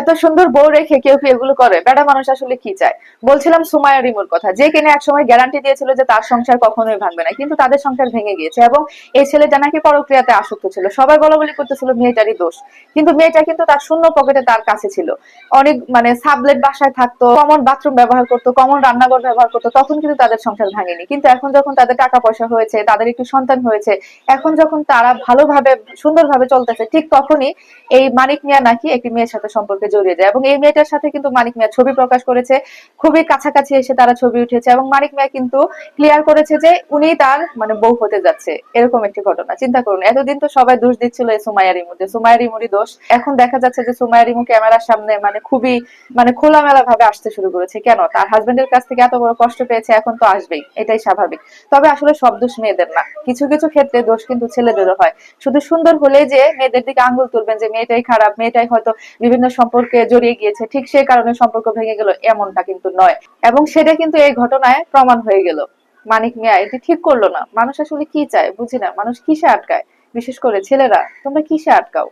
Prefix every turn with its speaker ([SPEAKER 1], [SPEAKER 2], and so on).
[SPEAKER 1] এত সুন্দর বউ রেখে কেউ কি এগুলো করে? বেটা মানুষ আসলে কি চায়? বলছিলাম সুমায়া রিমুর কথা। যে কিনা একসময় গ্যারান্টি দিয়েছিল যে তার সংসার কখনোই ভাঙবে না, কিন্তু তাদের সংসার ভেঙে গিয়েছে এবং এই ছেলেটা নাকি পরক্রিয়াতে আসক্ত ছিল, সবাই বলা বলি করতেছিল মেয়েটারই দোষ। কিন্তু মেয়েটা কিন্তু তার শূন্য পকেটে তার কাছে ছিল। অনেক মানে সাবলেট বাসায় থাকতো কমন বাথরুম ব্যবহার করতো কমন রান্নাঘর ব্যবহার করতো, তখন কিন্তু তাদের সংসার ভাঙেনি। কিন্তু এখন যখন তাদের টাকা পয়সা হয়েছে, তাদের একটু সন্তান হয়েছে, এখন যখন তারা ভালোভাবে, সুন্দরভাবে চলতেছে, ঠিক তখনই এই মানিক মিয়া নাকি একটি মেয়ের সাথে সম্পর্কে জড়িয়ে যায়। এবং এই মেয়েটার সাথে কিন্তু মানিক মিয়া ছবি প্রকাশ করেছে। খুবই কাছাকাছি এসে তারা ছবি উঠেছে এবং মানিক মিয়া কিন্তু ক্লিয়ার করেছে যে উনি তার মানে বউ হতে যাচ্ছে। এরকম একটি ঘটনা। চিন্তা করুন, এতদিন তো সবাই দোষ দিচ্ছিল এই সুমাইয়া রিমু যে সুমাইয়া রিমুরই দোষ। এখন দেখা যাচ্ছে যে সুমাইয়া রিমু ক্যামেরার সামনে মানে খুবই মানে খোলামেলা ভাবে আসতে শুরু করেছে। কেন? তার হাজবেন্ডের কাছ থেকে এত বড় কষ্ট পেয়েছে, এখন তো আসবেই। এটাই স্বাভাবিক। তবে আসলে সব দোষ মেয়েদের না। কিছু কিছু ক্ষেত্রে দোষ কিন্তু ছেলেদেরও হয়। শুধু সুন্দর হলেই যে মেয়েদের দিকে আঙ্গুল তুলবেন যে মেয়েটাই খারাপ, মেয়েটাই হয়তো বিভিন্ন সম্পর্কে জড়িয়ে গিয়েছে, ঠিক সেই কারণে সম্পর্ক ভেঙে গেল এমনটা কিন্তু নয়। এবং সেটা কিন্তু এই ঘটনায় প্রমাণ হয়ে গেল। মানিক মিয়া এটি ঠিক করল না। মানুষ আসলে কি চায় বুঝি না। মানুষ কিসে আটকায়? বিশেষ করে ছেলেরা, তোমরা কিসে আটকাও?